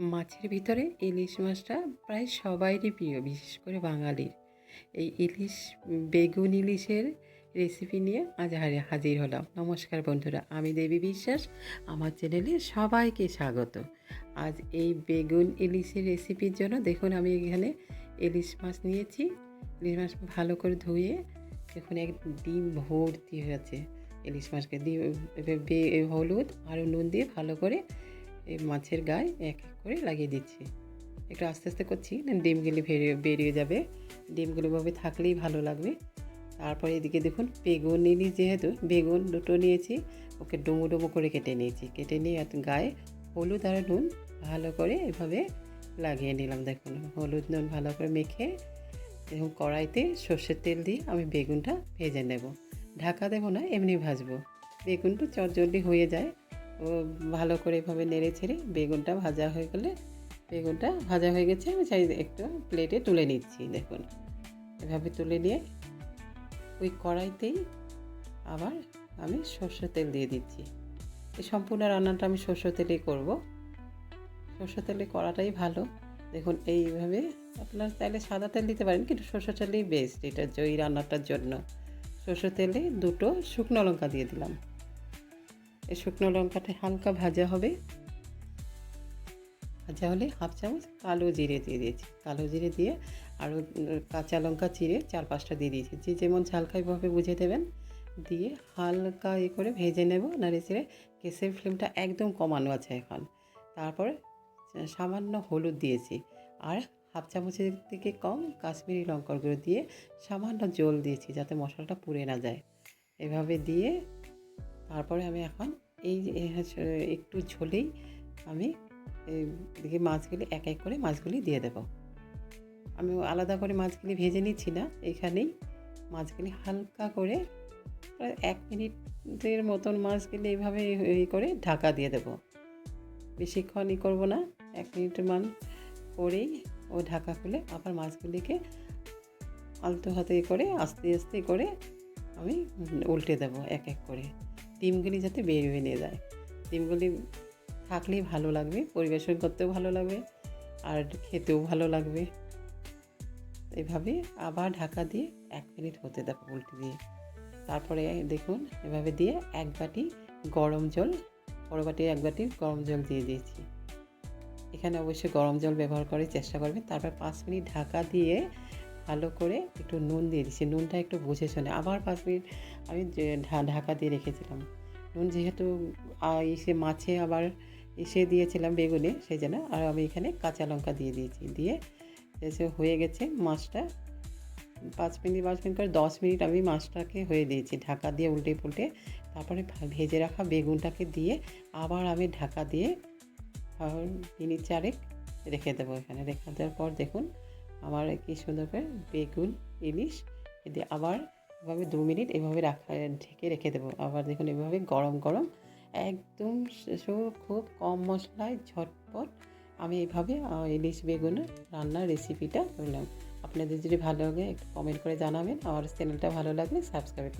মাছের ভিতরে ইলিশ মাছটা প্রায় সবারই প্রিয়, বিশেষ করে বাঙালির। এই ইলিশ, বেগুন ইলিশের রেসিপি নিয়ে আজ হাজির হলাম। নমস্কার বন্ধুরা, আমি দেবী বিশ্বাস। আমার চ্যানেলে সবাইকে স্বাগত। আজ এই বেগুন ইলিশের রেসিপির জন্য দেখুন, আমি এখানে ইলিশ মাছ নিয়েছি। ইলিশ মাছ ভালো করে ধুয়ে দেখুন, এক ডিম ভর্তি হয়েছে। ইলিশ মাছকে দিয়ে হলুদ আর নুন দিয়ে ভালো করে এই মাছের গায়ে এক এক করে লাগিয়ে দিচ্ছি। একটু আস্তে আস্তে করছি ডিমগুলি বেরিয়ে যাবে। ডিমগুলো ভাবে থাকলেই ভালো লাগবে। তারপরে এদিকে দেখুন, বেগুন নিলি যেহেতু, বেগুন দুটো নিয়েছি, ওকে ডুমো ডুমো করে কেটে নিয়েছি। কেটে নিয়ে গায়ে হলুদ আর নুন ভালো করে এভাবে লাগিয়ে নিলাম। দেখুন, হলুদ নুন ভালো করে মেখে, এবং কড়াইতে সর্ষের তেল দিয়ে আমি বেগুনটা ভেজে নেব। ঢাকা দেবো না, এমনি ভাজবো। বেগুনটা চটজলদি হয়ে যায়। ভালো করে এভাবে নেড়ে ছেড়ে বেগুনটা ভাজা হয়ে গেলে বেগুনটা ভাজা হয়ে গেছে, আমি চাই একটু প্লেটে তুলে নিচ্ছি, দেখুন। এভাবে তুলে নিয়ে ওই কড়াইতেই আবার আমি সর্ষের তেল দিয়ে দিচ্ছি। এই সম্পূর্ণ রান্নাটা আমি সর্ষের তেলেই করব। সর্ষের তেলে করাটাই ভালো। দেখুন, এইভাবে আপনার চাইলে সাদা তেল দিতে পারেন, কিন্তু সর্ষের তেলেই বেস্ট এটা এই রান্নাটার জন্য। সর্ষের তেলে দুটো শুকনো লঙ্কা দিয়ে দিলাম। শুকনো লঙ্কাটা হালকা ভাজা হবে। ভাজা হলে হাফ চামচ কালো জিরে দিয়ে দিয়েছি। কালো জিরে দিয়ে আরও কাঁচা লঙ্কা চিরে চার পাঁচটা দিয়ে দিয়েছি। যে যেমন ঝাল খাইভাবে বুঝে দেবেন। দিয়ে হালকা এ করে ভেজে নেব। নাড়ে চেড়ে গ্যাসের ফ্লেমটা একদম কমানো আছে এখন। তারপরে সামান্য হলুদ দিয়েছি। আর হাফ চামচের থেকে কম কাশ্মীরি লঙ্কার গুঁড়ো দিয়ে সামান্য জল দিয়েছি যাতে মশলাটা পুড়ে না যায়। এভাবে দিয়ে তারপরে আমি এখন এই একটু ঝোলেই আমি দিকে মাছগুলি এক এক করে মাছগুলি দিয়ে দেব। আমি আলাদা করে মাছগুলি ভেজে নিচ্ছি না, এখানেই মাছগুলি হালকা করে এক মিনিটের মতন মাছগুলি এইভাবে এই করে ঢাকা দিয়ে দেব। বেশিক্ষণ ই করব না, এক মিনিটের মান করেই ও ঢাকা খুলে আবার মাছগুলিকে আলতো হাতে করে আস্তে আস্তে করে আমি উল্টে দেবো এক এক করে। ডিমগুলি যাতে বের বেরিয়ে নিয়ে যায়। ডিমগুলি থাকলেই ভালো লাগবে, পরিবেশন করতেও ভালো লাগবে, আর খেতেও ভালো লাগবে। এভাবে আবার ঢাকা দিয়ে এক মিনিট হতে দেবো উল্টে দিয়ে। তারপরে দেখুন, এভাবে দিয়ে এক বাটি গরম জল, বড় বাটি এক বাটি গরম জল দিয়ে দিয়েছি। এখানে অবশ্যই গরম জল ব্যবহার করার চেষ্টা করবেন। তারপর পাঁচ মিনিট ঢাকা দিয়ে ভালো করে একটু নুন দিয়ে দিচ্ছি। নুনটা একটু বুঝে শুনে। আবার পাঁচ মিনিট আমি ঢাকা দিয়ে রেখেছিলাম। নুন যেহেতু এসে মাছে আবার এসে দিয়েছিলাম বেগুনে, সেই জন্য আর আমি এখানে কাঁচা লঙ্কা দিয়ে দিয়েছি। দিয়ে এসে হয়ে গেছে মাছটা। পাঁচ মিনিট পাঁচ মিনিট করে দশ মিনিট আমি মাছটাকে হয়ে দিয়েছি। ঢাকা দিয়ে উল্টে পুল্টে তারপরে ভেজে রাখা বেগুনটাকে দিয়ে আবার আমি ঢাকা দিয়ে মিনিট চারেক রেখে দেবো এখানে। রেখে দেওয়ার পর দেখুন আমার কি সুন্দর করে বেগুন, ইলিশ দিয়ে আবার এভাবে দু মিনিট এভাবে রাখা, ঢেকে রেখে দেবো। আবার দেখুন এভাবে গরম গরম একদম খুব কম মশলায় ঝটপট আমি এইভাবে ইলিশ বেগুনের রান্নার রেসিপিটা করলাম। আপনাদের যদি ভালো লাগে একটু কমেন্ট করে জানাবেন। আমার চ্যানেলটা ভালো লাগলে সাবস্ক্রাইব